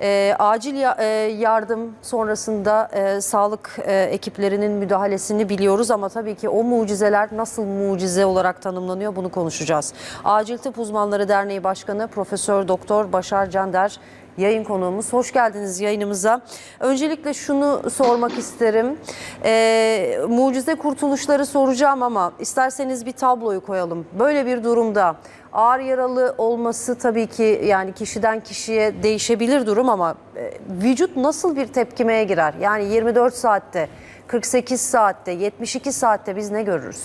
E, acil ya- e, yardım sonrasında e, sağlık e, ekiplerinin müdahalesini biliyoruz ama tabii ki o mucizeler nasıl mucize olarak tanımlanıyor bunu konuşacağız. Acil Tıp Uzmanları Derneği Başkanı Profesör Doktor Başar Cander yayın konuğumuz. Hoş geldiniz yayınımıza. Öncelikle şunu sormak isterim. Ee, mucize kurtuluşları soracağım ama isterseniz bir tabloyu koyalım. Böyle bir durumda ağır yaralı olması tabii ki yani kişiden kişiye değişebilir durum ama e, vücut nasıl bir tepkimeye girer? Yani 24 saatte, 48 saatte, 72 saatte biz ne görürüz?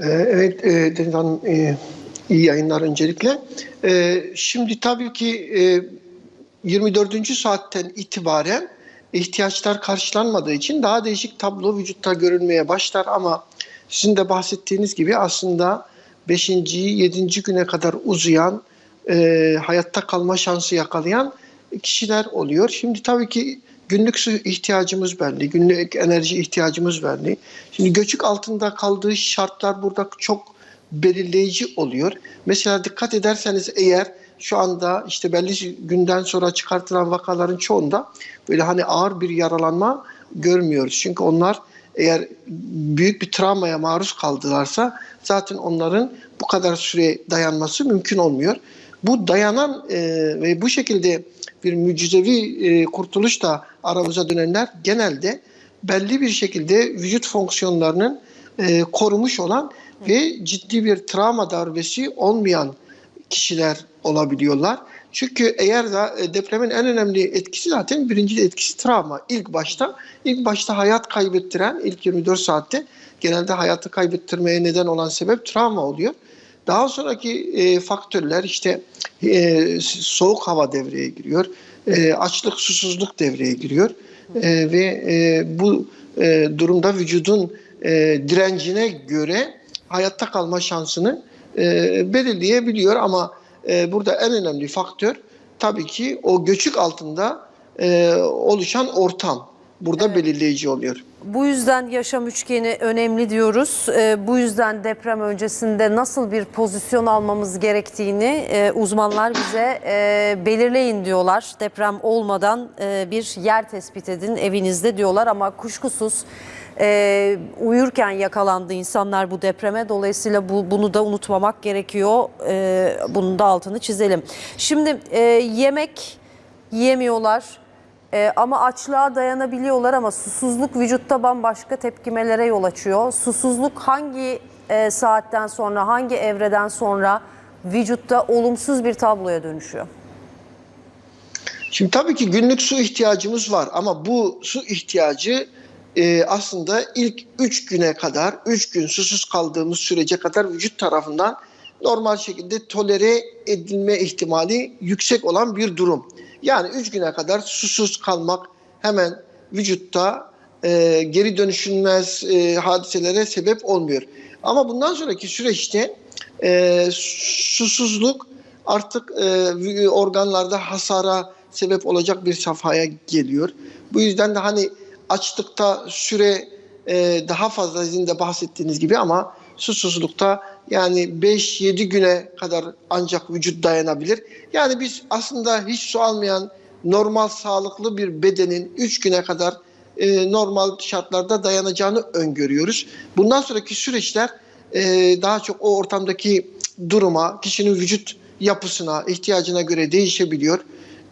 Ee, Evet e, Deniz Hanım e, iyi yayınlar öncelikle. E, Şimdi tabii ki e, 24. saatten itibaren ihtiyaçlar karşılanmadığı için daha değişik tablo vücutta görülmeye başlar ama sizin de bahsettiğiniz gibi aslında 5. 7. güne kadar uzayan e, hayatta kalma şansı yakalayan kişiler oluyor. Şimdi tabii ki günlük su ihtiyacımız belli, günlük enerji ihtiyacımız belli. Şimdi göçük altında kaldığı şartlar burada çok belirleyici oluyor. Mesela dikkat ederseniz eğer şu anda işte belli günden sonra çıkartılan vakaların çoğunda böyle hani ağır bir yaralanma görmüyoruz. Çünkü onlar eğer büyük bir travmaya maruz kaldılarsa zaten onların bu kadar süre dayanması mümkün olmuyor. Bu dayanan e, ve bu şekilde bir mucizevi e, kurtuluşla aramıza dönenler genelde belli bir şekilde vücut fonksiyonlarının e, korumuş olan ve ciddi bir travma darbesi olmayan kişiler olabiliyorlar. Çünkü eğer da e, depremin en önemli etkisi zaten birinci etkisi travma. İlk başta ilk başta hayat kaybettiren ilk 24 saatte genelde hayatı kaybettirmeye neden olan sebep travma oluyor. Daha sonraki e, faktörler işte e, soğuk hava devreye giriyor. E, açlık, susuzluk devreye giriyor. E, ve e, bu e, durumda vücudun e, direncine göre hayatta kalma şansını e, belirleyebiliyor ama e, burada en önemli faktör tabii ki o göçük altında e, oluşan ortam burada belirleyici oluyor. Bu yüzden yaşam üçgeni önemli diyoruz. Ee, bu yüzden deprem öncesinde nasıl bir pozisyon almamız gerektiğini e, uzmanlar bize e, belirleyin diyorlar. Deprem olmadan e, bir yer tespit edin evinizde diyorlar ama kuşkusuz e, uyurken yakalandı insanlar bu depreme. Dolayısıyla bu, bunu da unutmamak gerekiyor. E, bunun da altını çizelim. Şimdi e, yemek yiyemiyorlar. Ee, ama açlığa dayanabiliyorlar ama susuzluk vücutta bambaşka tepkimelere yol açıyor. Susuzluk hangi e, saatten sonra, hangi evreden sonra vücutta olumsuz bir tabloya dönüşüyor? Şimdi tabii ki günlük su ihtiyacımız var ama bu su ihtiyacı e, aslında ilk 3 güne kadar, 3 gün susuz kaldığımız sürece kadar vücut tarafından normal şekilde tolere edilme ihtimali yüksek olan bir durum. Yani 3 güne kadar susuz kalmak hemen vücutta e, geri dönüşülmez e, hadiselere sebep olmuyor. Ama bundan sonraki süreçte e, susuzluk artık e, organlarda hasara sebep olacak bir safhaya geliyor. Bu yüzden de hani açlıkta süre e, daha fazla sizin de bahsettiğiniz gibi ama susuzlukta yani 5-7 güne kadar ancak vücut dayanabilir. Yani biz aslında hiç su almayan normal sağlıklı bir bedenin 3 güne kadar e, normal şartlarda dayanacağını öngörüyoruz. Bundan sonraki süreçler e, daha çok o ortamdaki duruma, kişinin vücut yapısına, ihtiyacına göre değişebiliyor.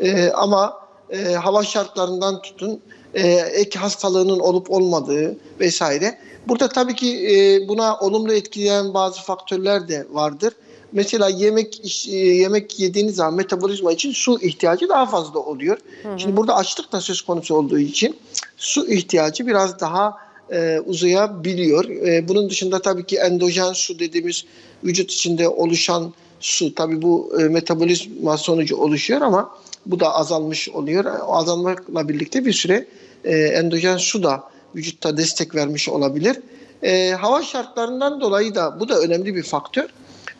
E, ama e, hava şartlarından tutun e, ek hastalığının olup olmadığı vesaire. Burada tabii ki e, buna olumlu etkileyen bazı faktörler de vardır. Mesela yemek iş- e, yemek yediğiniz zaman metabolizma için su ihtiyacı daha fazla oluyor. Şimdi burada açlık da söz konusu olduğu için su ihtiyacı biraz daha e, uzayabiliyor. E, bunun dışında tabii ki endojen su dediğimiz vücut içinde oluşan su tabii bu e, metabolizma sonucu oluşuyor ama bu da azalmış oluyor. O azalmakla birlikte bir süre e, endojen su da vücutta destek vermiş olabilir. E, hava şartlarından dolayı da bu da önemli bir faktör.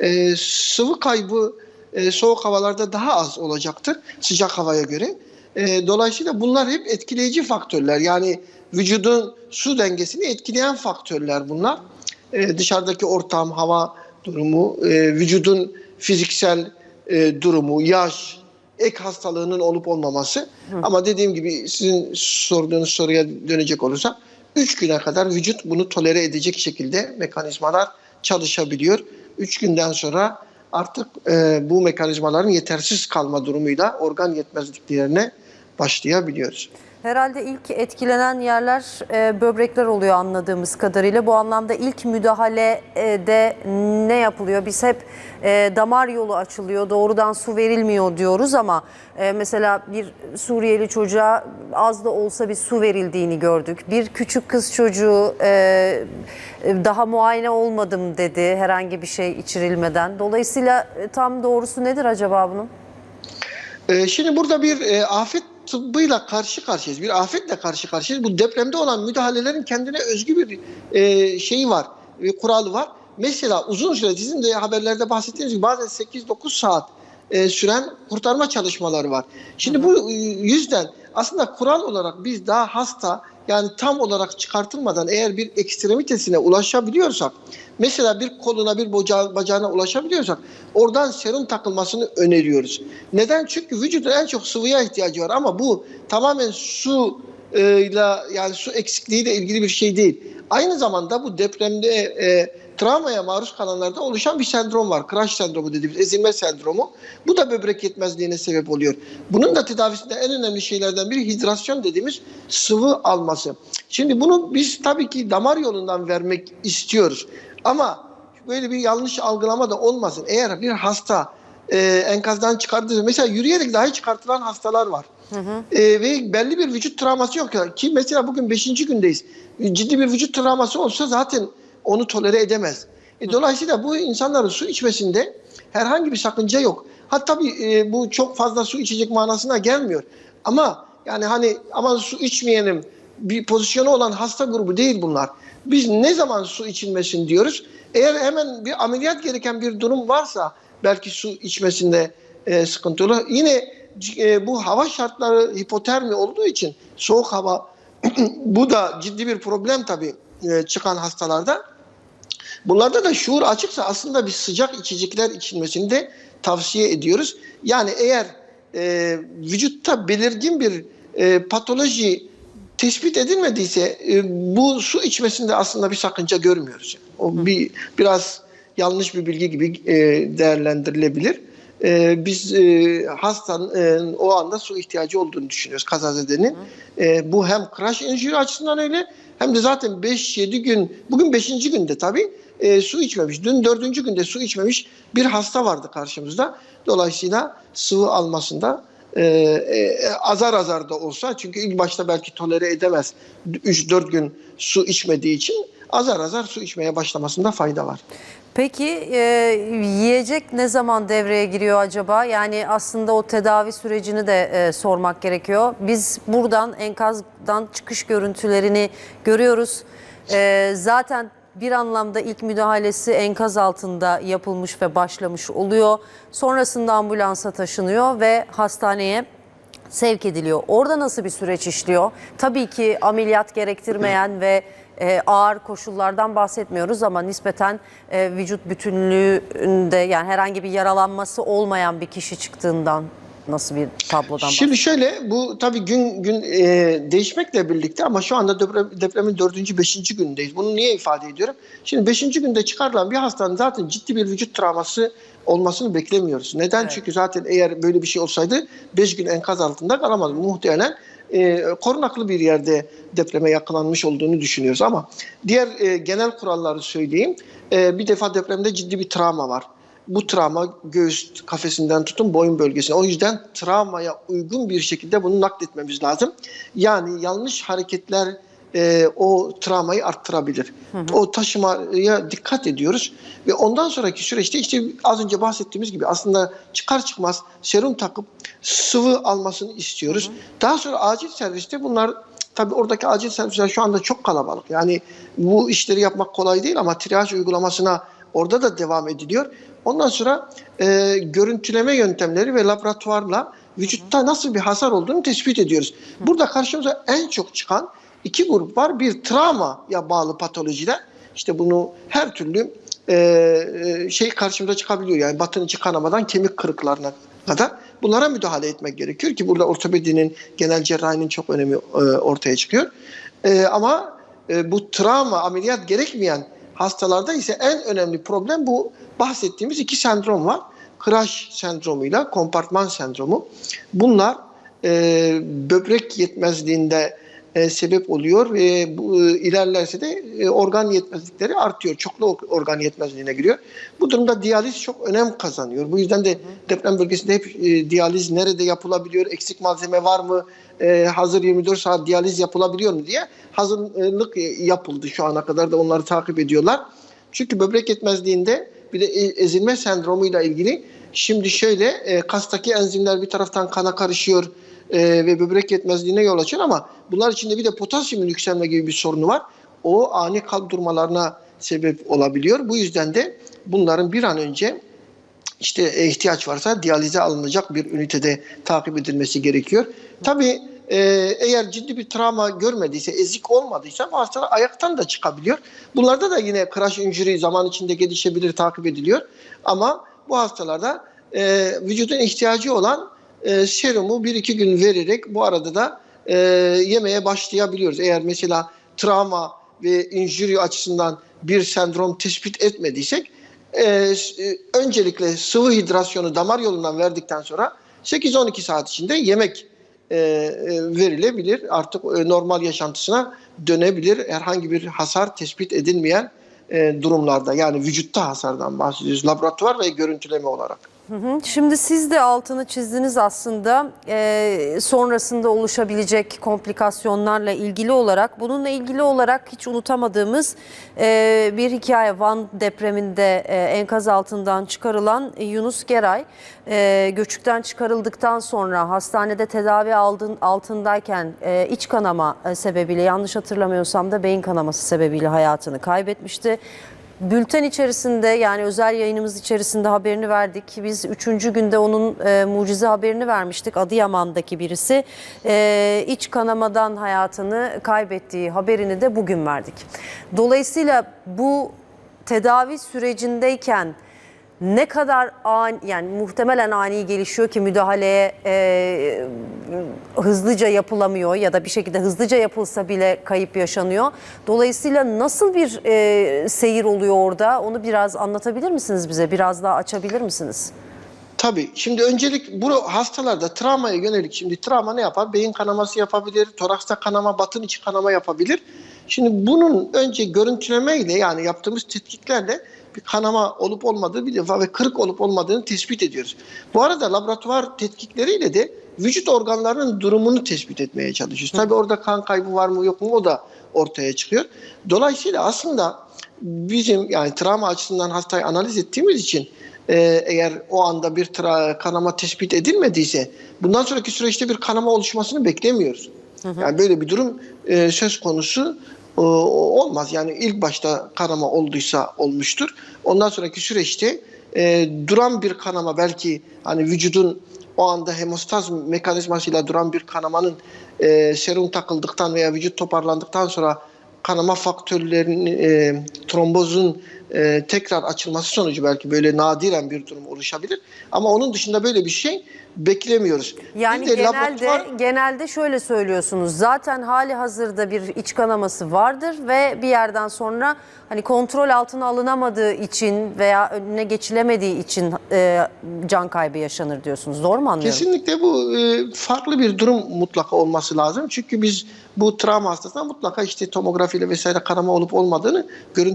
E, sıvı kaybı e, soğuk havalarda daha az olacaktır sıcak havaya göre. E, dolayısıyla bunlar hep etkileyici faktörler. Yani vücudun su dengesini etkileyen faktörler bunlar. E, dışarıdaki ortam, hava durumu, e, vücudun fiziksel e, durumu, yaş, ek hastalığının olup olmaması. Ama dediğim gibi sizin sorduğunuz soruya dönecek olursak 3 güne kadar vücut bunu tolere edecek şekilde mekanizmalar çalışabiliyor. 3 günden sonra artık e, bu mekanizmaların yetersiz kalma durumuyla organ yetmezliklerine başlayabiliyoruz. Herhalde ilk etkilenen yerler e, böbrekler oluyor anladığımız kadarıyla. Bu anlamda ilk müdahalede ne yapılıyor? Biz hep e, damar yolu açılıyor, doğrudan su verilmiyor diyoruz ama e, mesela bir Suriyeli çocuğa az da olsa bir su verildiğini gördük. Bir küçük kız çocuğu e, e, daha muayene olmadım dedi herhangi bir şey içirilmeden. Dolayısıyla e, tam doğrusu nedir acaba bunun? Şimdi burada bir e, afet tıbbıyla karşı karşıyayız. Bir afetle karşı karşıyayız. Bu depremde olan müdahalelerin kendine özgü bir e, şeyi var, bir kuralı var. Mesela uzun süre sizin de haberlerde bahsettiğiniz gibi bazen 8-9 saat e, süren kurtarma çalışmaları var. Şimdi bu e, yüzden aslında kural olarak biz daha hasta yani tam olarak çıkartılmadan eğer bir ekstremitesine ulaşabiliyorsak mesela bir koluna bir bacağı, bacağına ulaşabiliyorsak oradan serum takılmasını öneriyoruz. Neden? Çünkü vücudun en çok sıvıya ihtiyacı var ama bu tamamen su ile yani su eksikliğiyle ilgili bir şey değil. Aynı zamanda bu depremde e, travmaya maruz kalanlarda oluşan bir sendrom var. Crash sendromu dediğimiz ezilme sendromu. Bu da böbrek yetmezliğine sebep oluyor. Bunun da tedavisinde en önemli şeylerden biri hidrasyon dediğimiz sıvı alması. Şimdi bunu biz tabii ki damar yolundan vermek istiyoruz. Ama böyle bir yanlış algılama da olmasın. Eğer bir hasta e, enkazdan çıkardığı mesela yürüyerek dahi çıkartılan hastalar var. E, ve belli bir vücut travması yok. Ki mesela bugün 5. gündeyiz. Ciddi bir vücut travması olsa zaten onu tolere edemez. E, dolayısıyla bu insanların su içmesinde herhangi bir sakınca yok. Ha tabii e, bu çok fazla su içecek manasına gelmiyor. Ama yani hani aman su içmeyelim bir pozisyonu olan hasta grubu değil bunlar. Biz ne zaman su içilmesin diyoruz. Eğer hemen bir ameliyat gereken bir durum varsa belki su içmesinde e, sıkıntı olur. Yine e, bu hava şartları hipotermi olduğu için soğuk hava bu da ciddi bir problem tabii e, çıkan hastalarda. Bunlarda da şuur açıksa aslında bir sıcak içecekler içilmesini de tavsiye ediyoruz. Yani eğer e, vücutta belirgin bir e, patoloji tespit edilmediyse e, bu su içmesinde aslında bir sakınca görmüyoruz. Yani. O bir biraz yanlış bir bilgi gibi e, değerlendirilebilir. E, biz e, hastanın e, o anda su ihtiyacı olduğunu düşünüyoruz kazazedenin. E, bu hem crash injury açısından öyle hem de zaten 5-7 gün, bugün 5. günde tabii e, su içmemiş. Dün 4. günde su içmemiş bir hasta vardı karşımızda. Dolayısıyla sıvı almasında e, e, azar azar da olsa çünkü ilk başta belki tolere edemez 3-4 gün su içmediği için azar azar su içmeye başlamasında fayda var. Peki e, yiyecek ne zaman devreye giriyor acaba? Yani aslında o tedavi sürecini de e, sormak gerekiyor. Biz buradan enkazdan çıkış görüntülerini görüyoruz. E, zaten bir anlamda ilk müdahalesi enkaz altında yapılmış ve başlamış oluyor. Sonrasında ambulansa taşınıyor ve hastaneye sevk ediliyor. Orada nasıl bir süreç işliyor? Tabii ki ameliyat gerektirmeyen ve e, ağır koşullardan bahsetmiyoruz ama nispeten e, vücut bütünlüğünde yani herhangi bir yaralanması olmayan bir kişi çıktığından nasıl bir tablodan Şimdi şöyle bu tabii gün gün e, değişmekle birlikte ama şu anda deprem, depremin dördüncü, beşinci gündeyiz. Bunu niye ifade ediyorum? Şimdi beşinci günde çıkarılan bir hastanın zaten ciddi bir vücut travması olmasını beklemiyoruz. Neden? Çünkü zaten eğer böyle bir şey olsaydı 5 gün enkaz altında kalamaz. Muhtemelen e, korunaklı bir yerde depreme yakalanmış olduğunu düşünüyoruz. Ama diğer e, genel kuralları söyleyeyim. E, bir defa depremde ciddi bir travma var. Bu travma göğüs kafesinden tutun boyun bölgesine. O yüzden travmaya uygun bir şekilde bunu nakletmemiz lazım. Yani yanlış hareketler e, o travmayı arttırabilir. O taşımaya dikkat ediyoruz ve ondan sonraki süreçte işte az önce bahsettiğimiz gibi aslında çıkar çıkmaz serum takıp sıvı almasını istiyoruz. Daha sonra acil serviste bunlar tabii oradaki acil servisler şu anda çok kalabalık. Yani bu işleri yapmak kolay değil ama triyaj uygulamasına orada da devam ediliyor. Ondan sonra e, görüntüleme yöntemleri ve laboratuvarla vücutta nasıl bir hasar olduğunu tespit ediyoruz. Burada karşımıza en çok çıkan iki grup var. Bir travmaya bağlı patolojiler. İşte bunu her türlü e, e, şey karşımıza çıkabiliyor. Yani batın içi kanamadan kemik kırıklarına kadar bunlara müdahale etmek gerekiyor ki burada ortopedinin, genel cerrahinin çok önemi e, ortaya çıkıyor. E, ama e, bu travma, ameliyat gerekmeyen hastalarda ise en önemli problem bu bahsettiğimiz iki sendrom var. Crash sendromuyla kompartman sendromu. Bunlar e, böbrek yetmezliğinde e, sebep oluyor ve bu, e, ilerlerse de e, organ yetmezlikleri artıyor. Çoklu organ yetmezliğine giriyor. Bu durumda diyaliz çok önem kazanıyor. Bu yüzden de deprem bölgesinde hep e, diyaliz nerede yapılabiliyor, eksik malzeme var mı, e, hazır 24 saat diyaliz yapılabiliyor mu diye hazırlık e, yapıldı şu ana kadar da onları takip ediyorlar. Çünkü böbrek yetmezliğinde bir de e, ezilme sendromuyla ilgili şimdi şöyle e, kastaki enzimler bir taraftan kana karışıyor e, ve böbrek yetmezliğine yol açıyor ama bunlar içinde bir de potasyumun yükselme gibi bir sorunu var. O ani kalp durmalarına sebep olabiliyor. Bu yüzden de bunların bir an önce işte e, ihtiyaç varsa diyalize alınacak bir ünitede takip edilmesi gerekiyor. Tabii e, eğer ciddi bir travma görmediyse, ezik olmadıysa bu hastalar ayaktan da çıkabiliyor. Bunlarda da yine crash injury zaman içinde gelişebilir, takip ediliyor. Ama bu hastalarda e, vücudun ihtiyacı olan e, serumu bir iki gün vererek bu arada da e, yemeye başlayabiliyoruz. Eğer mesela travma ve injury açısından bir sendrom tespit etmediysek e, e, öncelikle sıvı hidrasyonu damar yolundan verdikten sonra 8-12 saat içinde yemek e, e, verilebilir. Artık e, normal yaşantısına dönebilir. Herhangi bir hasar tespit edilmeyen e, durumlarda yani vücutta hasardan bahsediyoruz. Laboratuvar ve görüntüleme olarak. Şimdi siz de altını çizdiniz aslında e, sonrasında oluşabilecek komplikasyonlarla ilgili olarak. Bununla ilgili olarak hiç unutamadığımız e, bir hikaye Van depreminde e, enkaz altından çıkarılan Yunus Geray. E, göçükten çıkarıldıktan sonra hastanede tedavi aldın, altındayken e, iç kanama e, sebebiyle yanlış hatırlamıyorsam da beyin kanaması sebebiyle hayatını kaybetmişti. Bülten içerisinde yani özel yayınımız içerisinde haberini verdik. Biz üçüncü günde onun e, mucize haberini vermiştik. Adıyaman'daki birisi e, iç kanamadan hayatını kaybettiği haberini de bugün verdik. Dolayısıyla bu tedavi sürecindeyken ne kadar ani yani muhtemelen ani gelişiyor ki müdahaleye e, hızlıca yapılamıyor ya da bir şekilde hızlıca yapılsa bile kayıp yaşanıyor. Dolayısıyla nasıl bir e, seyir oluyor orada onu biraz anlatabilir misiniz bize? Biraz daha açabilir misiniz? Tabii. Şimdi öncelik bu hastalarda travmaya yönelik şimdi travma ne yapar? Beyin kanaması yapabilir, toraksta kanama, batın içi kanama yapabilir. Şimdi bunun önce görüntülemeyle yani yaptığımız tetkiklerle bir kanama olup olmadığı defa ve kırık olup olmadığını tespit ediyoruz. Bu arada laboratuvar tetkikleriyle de vücut organlarının durumunu tespit etmeye çalışıyoruz. Tabii orada kan kaybı var mı yok mu o da ortaya çıkıyor. Dolayısıyla aslında bizim yani travma açısından hastayı analiz ettiğimiz için e, eğer o anda bir tra- kanama tespit edilmediyse bundan sonraki süreçte bir kanama oluşmasını beklemiyoruz. Yani böyle bir durum e, söz konusu olmaz. Yani ilk başta kanama olduysa olmuştur. Ondan sonraki süreçte e, duran bir kanama belki hani vücudun o anda hemostaz mekanizmasıyla duran bir kanamanın e, serum takıldıktan veya vücut toparlandıktan sonra kanama faktörlerinin e, trombozun e, tekrar açılması sonucu belki böyle nadiren bir durum oluşabilir. Ama onun dışında böyle bir şey beklemiyoruz. Yani Bir de genelde laboratuvar- genelde şöyle söylüyorsunuz. Zaten hali hazırda bir iç kanaması vardır ve bir yerden sonra hani kontrol altına alınamadığı için veya önüne geçilemediği için e, can kaybı yaşanır diyorsunuz. Doğru mu anlıyorum? Kesinlikle bu e, farklı bir durum mutlaka olması lazım. Çünkü biz bu travma hastasına mutlaka işte tomografiyle vesaire kanama olup olmadığını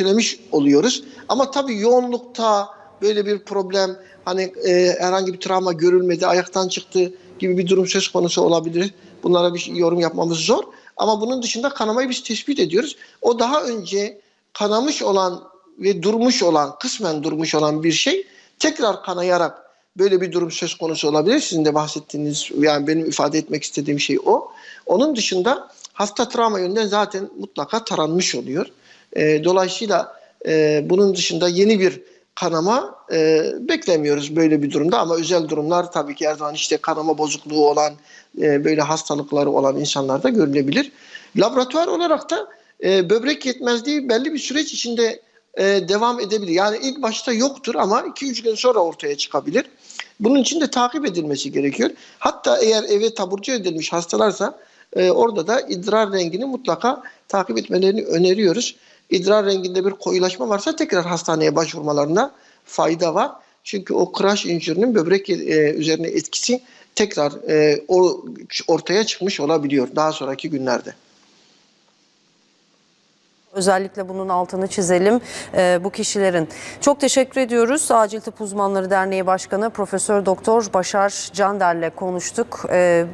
görüntülemiş oluyoruz. Ama tabii yoğunlukta böyle bir problem hani e, herhangi bir travma görülmedi, ayaktan çıktı gibi bir durum söz konusu olabilir. Bunlara bir yorum yapmamız zor. Ama bunun dışında kanamayı biz tespit ediyoruz. O daha önce kanamış olan ve durmuş olan, kısmen durmuş olan bir şey tekrar kanayarak böyle bir durum söz konusu olabilir. Sizin de bahsettiğiniz yani benim ifade etmek istediğim şey o. Onun dışında hasta travma yönden zaten mutlaka taranmış oluyor. E, dolayısıyla e, bunun dışında yeni bir kanama e, beklemiyoruz böyle bir durumda ama özel durumlar tabii ki her zaman işte kanama bozukluğu olan e, böyle hastalıkları olan insanlarda görülebilir. Laboratuvar olarak da e, böbrek yetmezliği belli bir süreç içinde e, devam edebilir. Yani ilk başta yoktur ama 2-3 gün sonra ortaya çıkabilir. Bunun için de takip edilmesi gerekiyor. Hatta eğer eve taburcu edilmiş hastalarsa e, orada da idrar rengini mutlaka takip etmelerini öneriyoruz. İdrar renginde bir koyulaşma varsa tekrar hastaneye başvurmalarına fayda var. Çünkü o crash injury'nin böbrek e, üzerine etkisi tekrar e, o ortaya çıkmış olabiliyor daha sonraki günlerde. Özellikle bunun altını çizelim e, bu kişilerin. Çok teşekkür ediyoruz. Acil Tıp Uzmanları Derneği Başkanı Profesör Doktor Başar Cander'le konuştuk. E,